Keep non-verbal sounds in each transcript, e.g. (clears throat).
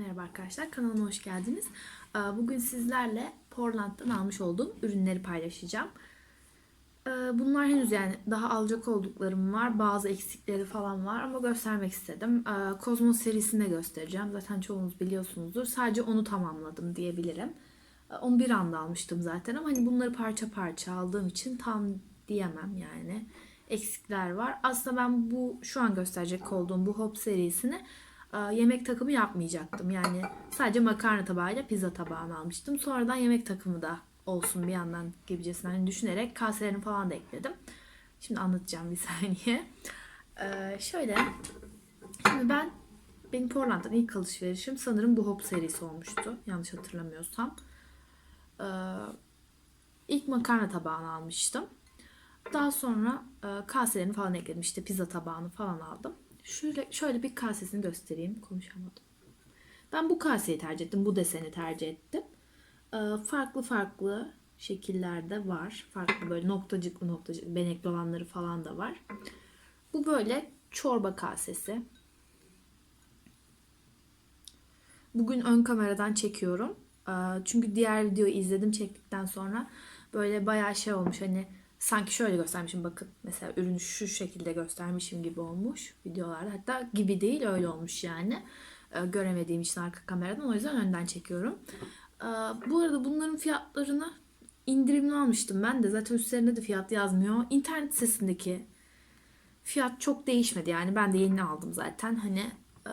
Merhaba arkadaşlar, kanalıma hoş geldiniz. Ee, Bugün sizlerle Portland'dan almış olduğum ürünleri paylaşacağım. Ee, Bunlar henüz yani daha alacak olduklarım var. Bazı eksikleri falan var ama göstermek istedim. Ee, Cosmos serisini göstereceğim. Zaten çoğunuz biliyorsunuzdur. Sadece onu tamamladım diyebilirim. Onu bir anda almıştım zaten ama hani bunları parça parça aldığım için tam diyemem yani. Eksikler var. Aslında ben bu şu an gösterecek olduğum bu Hop serisini yemek takımı yapmayacaktım. Yani sadece makarna tabağıyla pizza tabağını almıştım. Sonradan yemek takımı da olsun bir yandan gibicesinden hani düşünerek kaselerini falan da ekledim. Şimdi anlatacağım bir (laughs) saniye. Ee, şöyle. Şimdi ben benim Portland'dan ilk alışverişim sanırım bu Hop serisi olmuştu. Yanlış hatırlamıyorsam. Ee, ilk makarna tabağını almıştım. Daha sonra e, kaselerini falan ekledim. İşte pizza tabağını falan aldım. Şöyle, şöyle bir kasesini göstereyim. Konuşamadım. Ben bu kaseyi tercih ettim. Bu deseni tercih ettim. E, farklı farklı şekillerde var. Farklı böyle noktacıklı noktacık benekli olanları falan da var. Bu böyle çorba kasesi. Bugün ön kameradan çekiyorum. E, Çünkü diğer videoyu izledim çektikten sonra böyle bayağı şey olmuş hani sanki şöyle göstermişim bakın mesela ürünü şu şekilde göstermişim gibi olmuş videolarda hatta gibi değil öyle olmuş yani Ee, göremediğim için arka kameradan o yüzden önden çekiyorum. Ee, bu arada bunların fiyatlarını indirimli almıştım ben de zaten üstlerinde de fiyat yazmıyor. İnternet sitesindeki fiyat çok değişmedi yani ben de yeni aldım zaten hani e,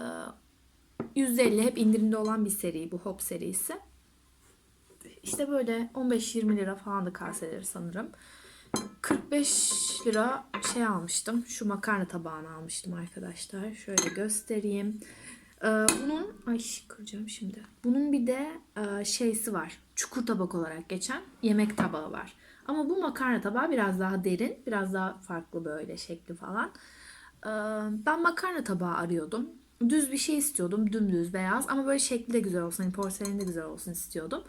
%50 hep indirimde olan bir seri bu Hop serisi. İşte böyle 15-20 lira falan da kaseleri sanırım. 45 lira şey almıştım. Şu makarna tabağını almıştım arkadaşlar. Şöyle göstereyim. Ee, bunun ay kıracağım şimdi. Bunun bir de e, şeysi var. Çukur tabak olarak geçen yemek tabağı var. Ama bu makarna tabağı biraz daha derin, biraz daha farklı böyle şekli falan. Ee, ben makarna tabağı arıyordum. Düz bir şey istiyordum, dümdüz beyaz ama böyle şekli de güzel olsun, hani porseleni de güzel olsun istiyordum.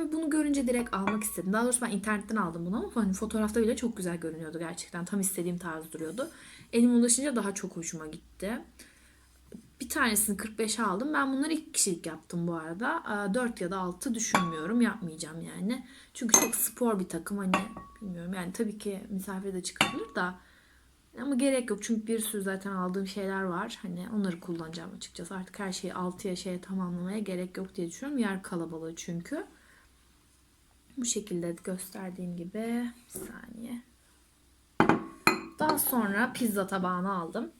Ve bunu görünce direkt almak istedim. Daha doğrusu ben internetten aldım bunu ama hani fotoğrafta bile çok güzel görünüyordu gerçekten. Tam istediğim tarz duruyordu. Elime ulaşınca daha çok hoşuma gitti. Bir tanesini 45'e aldım. Ben bunları iki kişilik yaptım bu arada. 4 ya da 6 düşünmüyorum. Yapmayacağım yani. Çünkü çok spor bir takım. Hani bilmiyorum yani tabii ki misafir de çıkabilir da. Ama gerek yok. Çünkü bir sürü zaten aldığım şeyler var. Hani onları kullanacağım açıkçası. Artık her şeyi 6'ya şeye tamamlamaya gerek yok diye düşünüyorum. Yer kalabalığı çünkü. Bu şekilde gösterdiğim gibi. Bir saniye. Daha sonra pizza tabağını aldım.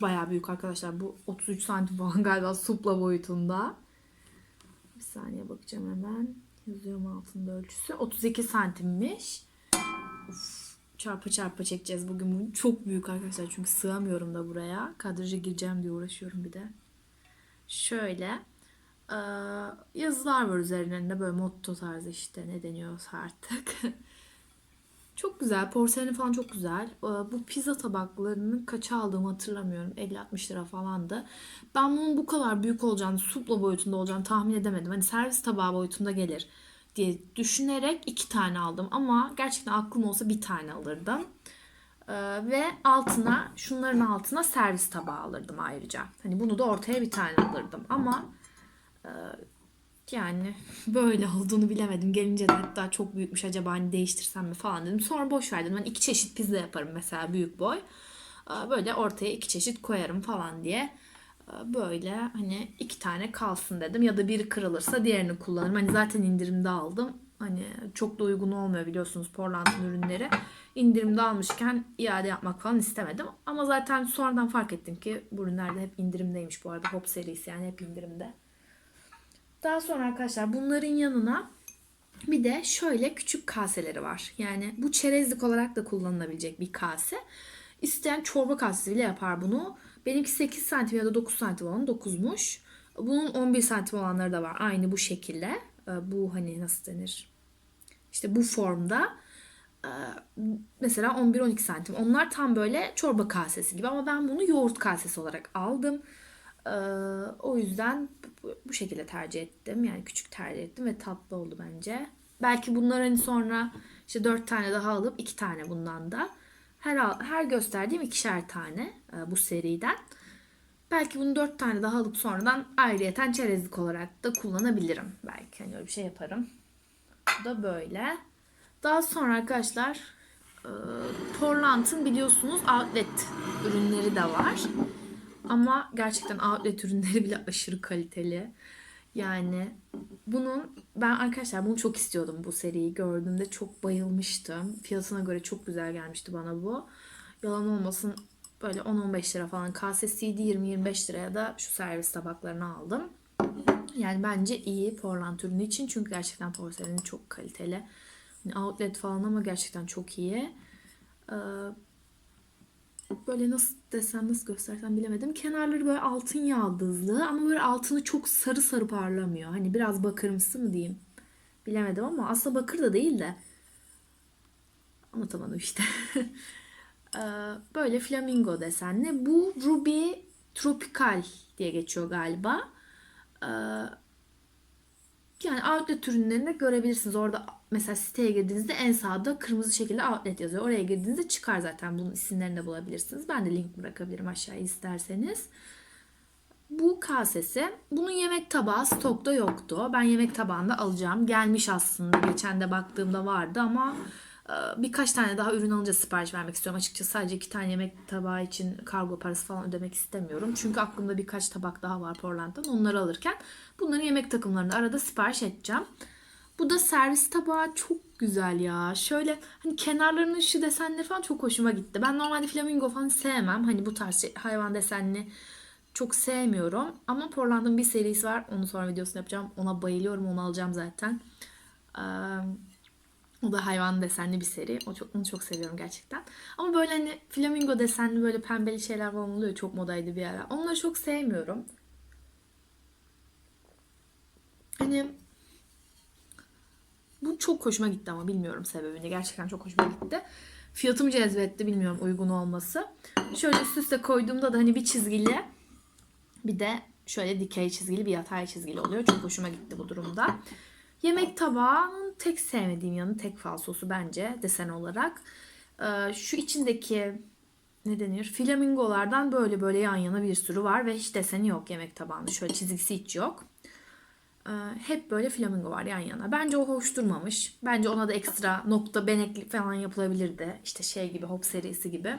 Bayağı büyük arkadaşlar. Bu 33 santim falan (laughs) galiba supla boyutunda. Bir saniye bakacağım hemen. Yazıyorum altında ölçüsü. 32 santimmiş. Uf, çarpa çarpa çekeceğiz bugün. Bu çok büyük arkadaşlar çünkü sığamıyorum da buraya. Kadraja gireceğim diye uğraşıyorum bir de. Şöyle. Ee, yazılar var üzerlerinde böyle motto tarzı işte ne deniyorsa artık. (laughs) çok güzel. Porselen falan çok güzel. Ee, bu pizza tabaklarının kaça aldığımı hatırlamıyorum. 50-60 lira falandı. Ben bunun bu kadar büyük olacağını, supla boyutunda olacağını tahmin edemedim. Hani servis tabağı boyutunda gelir diye düşünerek iki tane aldım. Ama gerçekten aklım olsa bir tane alırdım. Ee, ve altına şunların altına servis tabağı alırdım ayrıca. Hani bunu da ortaya bir tane alırdım. Ama yani (laughs) böyle olduğunu bilemedim. Gelince de hatta çok büyükmüş acaba hani değiştirsem mi falan dedim. Sonra boş verdim. Ben iki çeşit pizza yaparım mesela büyük boy. Ee, Böyle ortaya iki çeşit koyarım falan diye. Ee, Böyle hani iki tane kalsın dedim. Ya da biri kırılırsa diğerini kullanırım. Hani zaten indirimde aldım. Hani çok da uygun olmuyor biliyorsunuz Portland'ın ürünleri. İndirimde almışken iade yapmak falan istemedim. Ama zaten sonradan fark ettim ki bu ürünler de hep indirimdeymiş bu arada. Hop serisi yani hep indirimde. Daha sonra arkadaşlar bunların yanına bir de şöyle küçük kaseleri var. Yani bu çerezlik olarak da kullanılabilecek bir kase. İsteyen çorba kasesi bile yapar bunu. Benimki 8 santim ya da 9 santim olan 9'muş. Bunun 11 santim olanları da var. Aynı bu şekilde. Ee, Bu hani nasıl denir? İşte bu formda. Ee, Mesela 11-12 santim. Onlar tam böyle çorba kasesi gibi ama ben bunu yoğurt kasesi olarak aldım. Ee, o yüzden bu, şekilde tercih ettim. Yani küçük tercih ettim ve tatlı oldu bence. Belki bunlar hani sonra işte 4 tane daha alıp 2 tane bundan da. Her, her gösterdiğim ikişer tane e, bu seriden. Belki bunu dört tane daha alıp sonradan ayrıyeten çerezlik olarak da kullanabilirim. Belki hani öyle bir şey yaparım. Bu da böyle. Daha sonra arkadaşlar e, Portland'ın biliyorsunuz outlet ürünleri de var. Ama gerçekten outlet ürünleri bile aşırı kaliteli. Yani bunun ben arkadaşlar bunu çok istiyordum bu seriyi gördüğümde çok bayılmıştım. Fiyatına göre çok güzel gelmişti bana bu. Yalan olmasın böyle 10-15 lira falan kasesiydi 20-25 liraya da şu servis tabaklarını aldım. Yani bence iyi Portland ürünü için çünkü gerçekten porseleni çok kaliteli. Hani outlet falan ama gerçekten çok iyi. Ee, böyle nasıl desem nasıl göstersem bilemedim. Kenarları böyle altın yaldızlı ama böyle altını çok sarı sarı parlamıyor. Hani biraz bakırımsı mı diyeyim. Bilemedim ama aslında bakır da değil de. Anlatamadım işte. (laughs) Ee, böyle flamingo desenli. Bu Ruby Tropical diye geçiyor galiba. Ee, yani outlet ürünlerinde görebilirsiniz. Orada mesela siteye girdiğinizde en sağda kırmızı şekilde outlet yazıyor. Oraya girdiğinizde çıkar zaten. Bunun isimlerini de bulabilirsiniz. Ben de link bırakabilirim aşağıya isterseniz. Bu kasesi. Bunun yemek tabağı stokta yoktu. Ben yemek tabağında alacağım. Gelmiş aslında. Geçen de baktığımda vardı ama e, birkaç tane daha ürün alınca sipariş vermek istiyorum. Açıkçası sadece iki tane yemek tabağı için kargo parası falan ödemek istemiyorum. Çünkü aklımda birkaç tabak daha var Portland'dan. Onları alırken bunların yemek takımlarını arada sipariş edeceğim. Bu da servis tabağı çok güzel ya. Şöyle hani kenarlarının şu desenleri falan çok hoşuma gitti. Ben normalde flamingo falan sevmem. Hani bu tarz şey- hayvan desenli çok sevmiyorum. Ama Portland'ın bir serisi var. Onu sonra videosunu yapacağım. Ona bayılıyorum. Onu alacağım zaten. Ee, o da hayvan desenli bir seri. O çok, onu çok seviyorum gerçekten. Ama böyle hani flamingo desenli böyle pembeli şeyler falan oluyor. Çok modaydı bir ara. Onları çok sevmiyorum. Hani bu çok hoşuma gitti ama bilmiyorum sebebini. Gerçekten çok hoşuma gitti. Fiyatımı cezbetti bilmiyorum uygun olması. Şöyle üst üste koyduğumda da hani bir çizgili bir de şöyle dikey çizgili bir yatay çizgili oluyor. Çok hoşuma gitti bu durumda. Yemek tabağının tek sevmediğim yanı tek falsosu bence desen olarak. Ee, şu içindeki ne denir? Flamingolardan böyle böyle yan yana bir sürü var ve hiç deseni yok yemek tabağında. Şöyle çizgisi hiç yok. Ee, hep böyle flamingo var yan yana. Bence o hoş durmamış. Bence ona da ekstra nokta beneklik falan yapılabilirdi. İşte şey gibi Hop serisi gibi.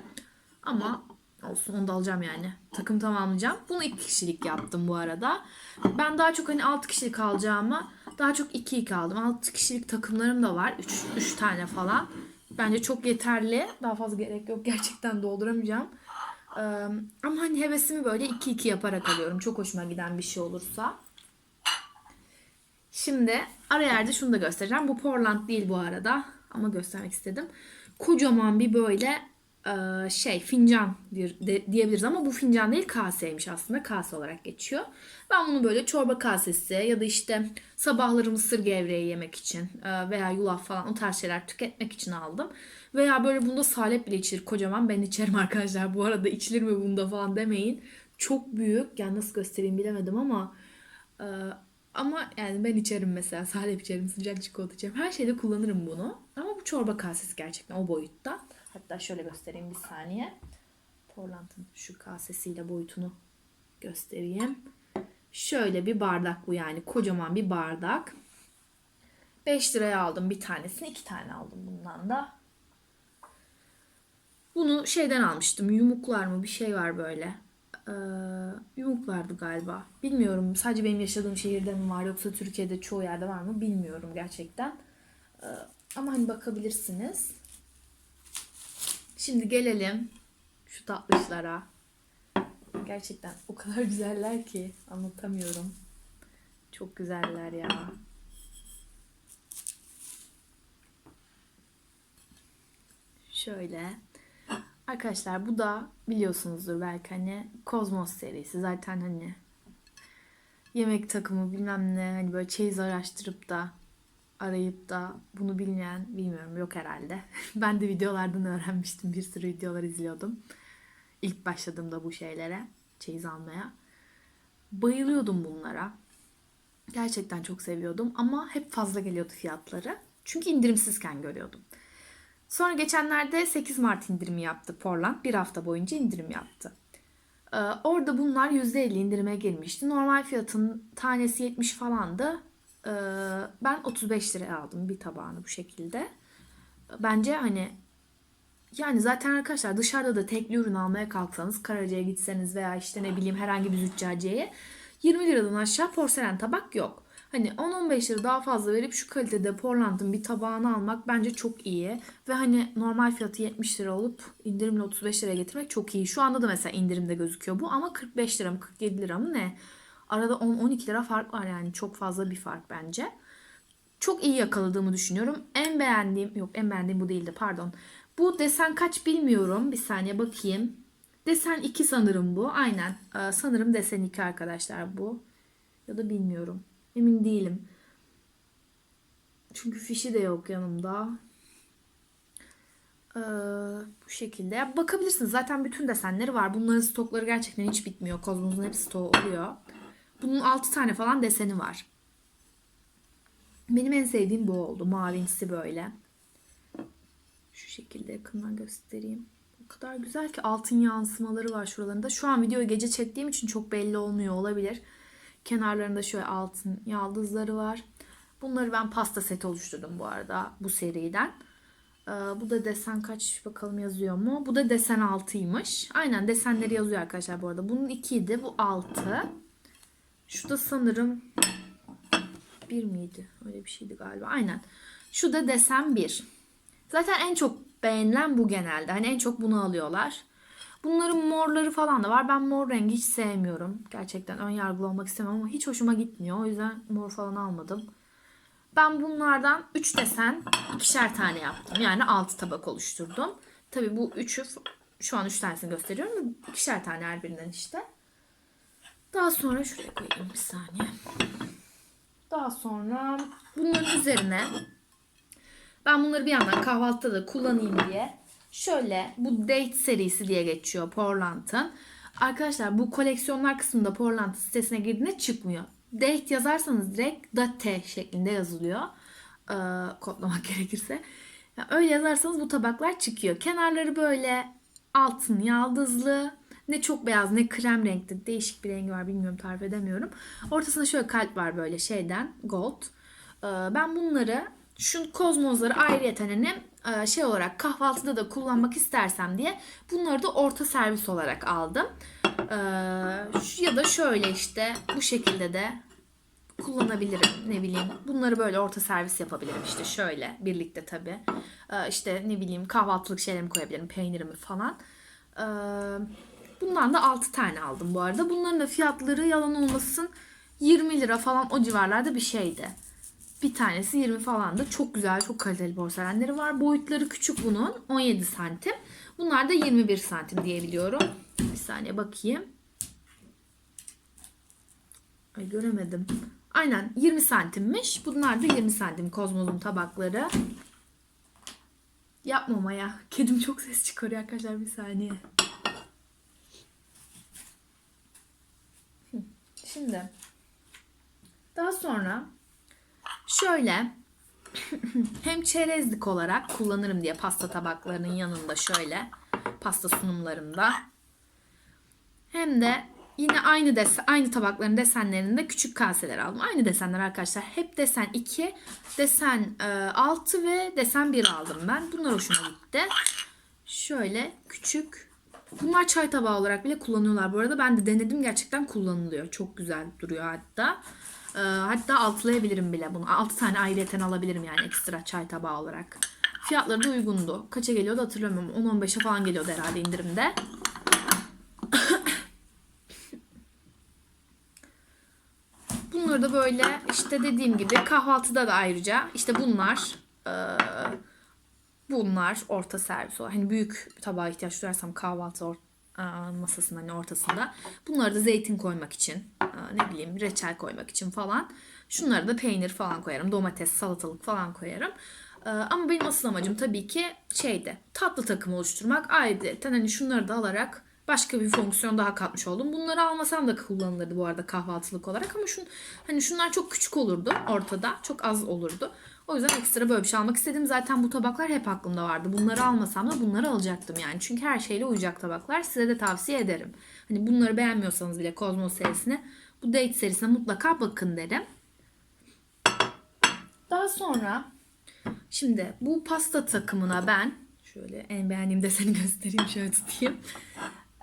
Ama olsun onu da alacağım yani. Takım tamamlayacağım. Bunu iki kişilik yaptım bu arada. Ben daha çok hani 6 kişilik alacağımı daha çok 2-2 aldım. 6 kişilik takımlarım da var. 3, 3 tane falan. Bence çok yeterli. Daha fazla gerek yok. (laughs) Gerçekten dolduramayacağım. Ee, ama hani hevesimi böyle 2-2 yaparak alıyorum. Çok hoşuma giden bir şey olursa. Şimdi ara yerde şunu da göstereceğim. Bu Portland değil bu arada. Ama göstermek istedim. Kocaman bir böyle e, şey fincan diyebiliriz ama bu fincan değil kaseymiş aslında. Kase olarak geçiyor. Ben bunu böyle çorba kasesi ya da işte sabahları mısır gevreği yemek için e, veya yulaf falan o tarz şeyler tüketmek için aldım. Veya böyle bunda salep bile içilir kocaman. Ben içerim arkadaşlar. Bu arada içilir mi bunda falan demeyin. Çok büyük. Yani nasıl göstereyim bilemedim ama e, ama yani ben içerim mesela. Salep içerim, sıcak çikolata içerim. Her şeyde kullanırım bunu. Ama bu çorba kasesi gerçekten o boyutta. Hatta şöyle göstereyim bir saniye. Portland'ın şu kasesiyle boyutunu göstereyim. Şöyle bir bardak bu yani. Kocaman bir bardak. 5 liraya aldım bir tanesini. iki tane aldım bundan da. Bunu şeyden almıştım. Yumuklar mı bir şey var böyle. Ee, yumuklardı galiba. Bilmiyorum. Sadece benim yaşadığım şehirde mi var yoksa Türkiye'de çoğu yerde var mı bilmiyorum gerçekten. Ama hani bakabilirsiniz. Şimdi gelelim şu tatlışlara. Gerçekten o kadar (laughs) güzeller ki anlatamıyorum. Çok güzeller ya. Şöyle. Arkadaşlar bu da biliyorsunuzdur belki hani Kozmos serisi zaten hani yemek takımı bilmem ne hani böyle çeyiz araştırıp da arayıp da bunu bilmeyen bilmiyorum yok herhalde. (laughs) ben de videolardan öğrenmiştim bir sürü videolar izliyordum. İlk başladığımda bu şeylere çeyiz almaya. Bayılıyordum bunlara. Gerçekten çok seviyordum ama hep fazla geliyordu fiyatları. Çünkü indirimsizken görüyordum. Sonra geçenlerde 8 Mart indirimi yaptı Portland. Bir hafta boyunca indirim yaptı. Ee, orada bunlar %50 indirime girmişti. Normal fiyatın tanesi 70 falandı. Ee, ben 35 liraya aldım bir tabağını bu şekilde. Bence hani yani zaten arkadaşlar dışarıda da tekli ürün almaya kalksanız Karaca'ya gitseniz veya işte ne bileyim herhangi bir züccaciyeye 20 liradan aşağı porselen tabak yok. Hani 10-15 lira daha fazla verip şu kalitede Portland'ın bir tabağını almak bence çok iyi. Ve hani normal fiyatı 70 lira olup indirimle 35 liraya getirmek çok iyi. Şu anda da mesela indirimde gözüküyor bu ama 45 lira mı 47 lira mı ne? Arada 10-12 lira fark var yani çok fazla bir fark bence. Çok iyi yakaladığımı düşünüyorum. En beğendiğim, yok en beğendiğim bu değildi pardon. Bu desen kaç bilmiyorum. Bir saniye bakayım. Desen 2 sanırım bu. Aynen. Ee, sanırım desen 2 arkadaşlar bu. Ya da bilmiyorum. Emin değilim. Çünkü fişi de yok yanımda. Ee, bu şekilde. Ya bakabilirsiniz. Zaten bütün desenleri var. Bunların stokları gerçekten hiç bitmiyor. Kozmos'un hep stoğu oluyor. Bunun 6 tane falan deseni var. Benim en sevdiğim bu oldu. Mavimsi böyle. Şu şekilde yakından göstereyim. O kadar güzel ki altın yansımaları var şuralarında. Şu an videoyu gece çektiğim için çok belli olmuyor olabilir. Kenarlarında şöyle altın yaldızları var. Bunları ben pasta seti oluşturdum bu arada bu seriden. Ee, bu da desen kaç bakalım yazıyor mu? Bu da desen 6'ymış. Aynen desenleri yazıyor arkadaşlar bu arada. Bunun 2 idi bu 6. Şu da sanırım 1 miydi? Öyle bir şeydi galiba. Aynen. Şu da desen 1. Zaten en çok beğenilen bu genelde. Hani en çok bunu alıyorlar. Bunların morları falan da var. Ben mor rengi hiç sevmiyorum. Gerçekten ön yargılı olmak istemem ama hiç hoşuma gitmiyor. O yüzden mor falan almadım. Ben bunlardan 3 desen ikişer tane yaptım. Yani 6 tabak oluşturdum. Tabi bu üçü şu an 3 tanesini gösteriyorum. İkişer tane her birinden işte. Daha sonra şuraya koyayım bir saniye. Daha sonra bunların üzerine ben bunları bir yandan kahvaltıda da kullanayım diye şöyle bu Date serisi diye geçiyor Portland'ın. Arkadaşlar bu koleksiyonlar kısmında Portland sitesine girdiğinde çıkmıyor. Date yazarsanız direkt date şeklinde yazılıyor. Ee, kodlamak (laughs) gerekirse. Yani öyle yazarsanız bu tabaklar çıkıyor. Kenarları böyle altın yaldızlı. Ne çok beyaz ne krem renkli. Değişik bir rengi var bilmiyorum tarif edemiyorum. Ortasında şöyle kalp var böyle şeyden gold. Ee, ben bunları şu kozmozları ayrıyeten hani e, şey olarak kahvaltıda da kullanmak istersem diye bunları da orta servis olarak aldım. Ee, ya da şöyle işte bu şekilde de kullanabilirim ne bileyim. Bunları böyle orta servis yapabilirim işte şöyle birlikte tabi. Ee, işte ne bileyim kahvaltılık şeylerimi koyabilirim peynirimi falan. Bundan da 6 tane aldım bu arada. Bunların da fiyatları yalan olmasın 20 lira falan o civarlarda bir şeydi. Bir tanesi 20 falan da çok güzel, çok kaliteli porselenleri var. Boyutları küçük bunun. 17 santim. Bunlar da 21 santim diyebiliyorum. Bir saniye bakayım. Ay göremedim. Aynen 20 santimmiş. Bunlar da 20 santim kozmozun tabakları. Yapmamaya. Kedim çok ses çıkarıyor arkadaşlar bir saniye. Şimdi daha sonra Şöyle (clears throat) hem çerezlik olarak kullanırım diye pasta tabaklarının yanında şöyle pasta sunumlarında hem de yine aynı desen, aynı tabakların desenlerinde küçük kaseler aldım. Aynı desenler arkadaşlar. Hep desen 2, desen 6 ve desen 1 aldım ben. Bunlar hoşuma gitti. Şöyle küçük. Bunlar çay tabağı olarak bile kullanıyorlar bu arada. Ben de denedim gerçekten kullanılıyor. Çok güzel duruyor hatta. Ee, hatta altlayabilirim bile bunu. 6 tane ayrıyeten alabilirim yani ekstra çay tabağı olarak. Fiyatları da uygundu. Kaça geliyordu hatırlamıyorum. 10-15'e falan geliyordu herhalde indirimde. (coughs) Bunları da böyle işte dediğim gibi kahvaltıda da ayrıca işte bunlar e, bunlar orta servis olarak hani büyük tabağa ihtiyaç duyarsam kahvaltı or- masasının hani ortasında. Bunları da zeytin koymak için, ne bileyim reçel koymak için falan. Şunları da peynir falan koyarım. Domates, salatalık falan koyarım. Ama benim asıl amacım tabii ki şeyde tatlı takım oluşturmak. Ayrıca hani şunları da alarak başka bir fonksiyon daha katmış oldum. Bunları almasam da kullanılırdı bu arada kahvaltılık olarak ama şun, hani şunlar çok küçük olurdu ortada. Çok az olurdu. O yüzden ekstra böyle bir şey almak istedim. Zaten bu tabaklar hep aklımda vardı. Bunları almasam da bunları alacaktım yani. Çünkü her şeyle uyacak tabaklar. Size de tavsiye ederim. Hani bunları beğenmiyorsanız bile Kozmos serisine bu date serisine mutlaka bakın derim. Daha sonra şimdi bu pasta takımına ben şöyle en beğendiğim deseni göstereyim şöyle tutayım.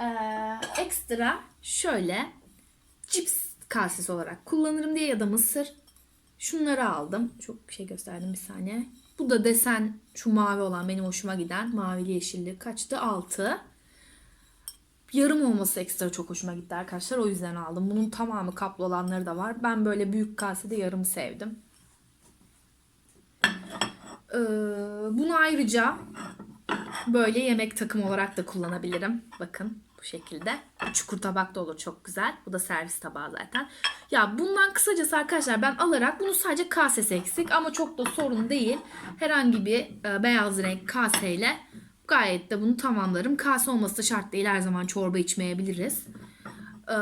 Ee, ekstra şöyle cips kasesi olarak kullanırım diye ya da mısır. Şunları aldım. Çok şey gösterdim bir saniye. Bu da desen şu mavi olan benim hoşuma giden. Mavili yeşilli kaçtı? 6. Yarım olması ekstra çok hoşuma gitti arkadaşlar. O yüzden aldım. Bunun tamamı kaplı olanları da var. Ben böyle büyük kasede yarım sevdim. Ee, bunu ayrıca böyle yemek takımı olarak da kullanabilirim. Bakın bu şekilde. Çukur tabak da olur çok güzel. Bu da servis tabağı zaten. Ya bundan kısacası arkadaşlar ben alarak bunu sadece kasesi eksik ama çok da sorun değil. Herhangi bir e, beyaz renk kaseyle gayet de bunu tamamlarım. Kase olması da şart değil. Her zaman çorba içmeyebiliriz. Ee,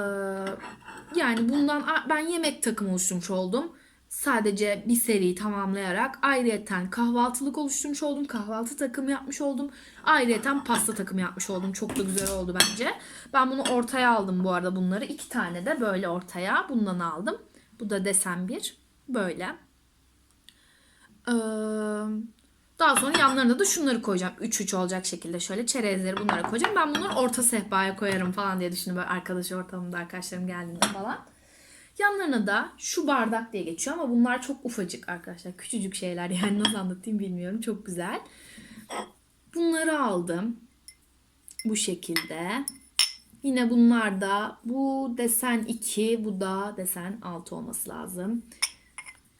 yani bundan ben yemek takımı oluşturmuş oldum. Sadece bir seriyi tamamlayarak ayrıyeten kahvaltılık oluşturmuş oldum. Kahvaltı takımı yapmış oldum. Ayrıyeten pasta takımı yapmış oldum. Çok da güzel oldu bence. Ben bunu ortaya aldım bu arada bunları. iki tane de böyle ortaya bundan aldım. Bu da desen bir. Böyle. Ee, daha sonra yanlarına da şunları koyacağım. 3-3 olacak şekilde şöyle çerezleri bunlara koyacağım. Ben bunları orta sehpaya koyarım falan diye düşündüm. Böyle arkadaş ortamında arkadaşlarım geldiğinde falan. Yanlarına da şu bardak diye geçiyor ama bunlar çok ufacık arkadaşlar. Küçücük şeyler yani nasıl anlatayım bilmiyorum. Çok güzel. Bunları aldım. Bu şekilde. Yine bunlar da bu desen 2, bu da desen 6 olması lazım.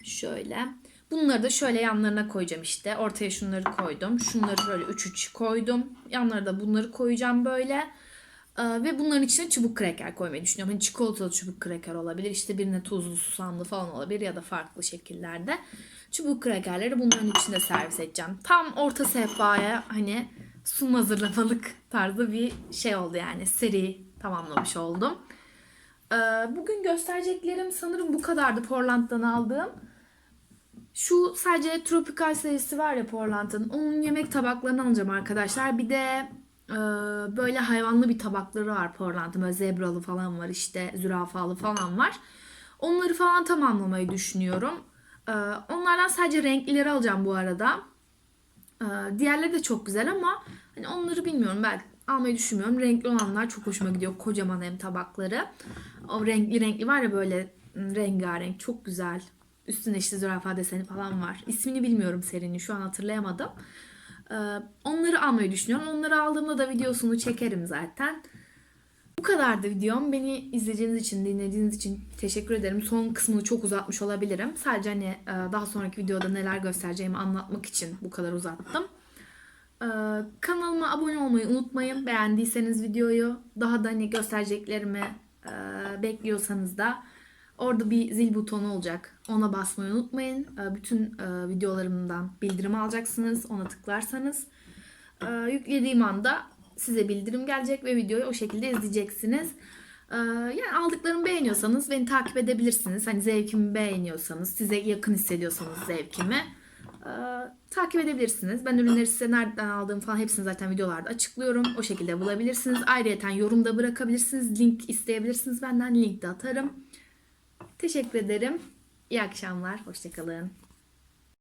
Şöyle. Bunları da şöyle yanlarına koyacağım işte. Ortaya şunları koydum. Şunları böyle 3-3 koydum. Yanlara da bunları koyacağım böyle. Ee, ve bunların içine çubuk kreker koymayı düşünüyorum. Hani çikolatalı çubuk kreker olabilir. İşte birine tuzlu susamlı falan olabilir ya da farklı şekillerde. Çubuk krekerleri bunların içinde servis edeceğim. Tam orta sehpaya hani sunum hazırlamalık (laughs) tarzı bir şey oldu yani. Seri tamamlamış oldum. Ee, bugün göstereceklerim sanırım bu kadardı Portland'dan aldığım. Şu sadece Tropical serisi var ya Portland'ın. Onun yemek tabaklarını alacağım arkadaşlar. Bir de böyle hayvanlı bir tabakları var Portland'ın. Böyle zebralı falan var işte zürafalı falan var. Onları falan tamamlamayı düşünüyorum. Ee, onlardan sadece renklileri alacağım bu arada. Ee, diğerleri de çok güzel ama hani onları bilmiyorum belki almayı düşünmüyorum. Renkli olanlar çok hoşuma gidiyor. Kocaman hem tabakları. O renkli renkli var ya böyle rengarenk çok güzel. Üstünde işte zürafa deseni falan var. İsmini bilmiyorum serinin şu an hatırlayamadım. Ee, onları almayı düşünüyorum. Onları aldığımda da videosunu çekerim zaten. Bu kadardı videom. Beni izlediğiniz için, dinlediğiniz için teşekkür ederim. Son kısmını çok uzatmış olabilirim. Sadece hani e, daha sonraki videoda neler göstereceğimi anlatmak için bu kadar uzattım. Ee, kanalıma abone olmayı unutmayın. Beğendiyseniz videoyu daha da hani göstereceklerimi e, bekliyorsanız da Orada bir zil butonu olacak. Ona basmayı unutmayın. Ee, bütün e, videolarımdan bildirim alacaksınız. Ona tıklarsanız. Ee, yüklediğim anda size bildirim gelecek ve videoyu o şekilde izleyeceksiniz. Ee, yani aldıklarımı beğeniyorsanız beni takip edebilirsiniz. Hani zevkimi beğeniyorsanız, size yakın hissediyorsanız zevkimi takip edebilirsiniz. Ben ürünleri size nereden aldığım falan hepsini zaten videolarda açıklıyorum. O şekilde bulabilirsiniz. Ayrıca yorumda bırakabilirsiniz. Link isteyebilirsiniz. Benden link de atarım. Teşekkür ederim. İyi akşamlar. Hoşçakalın.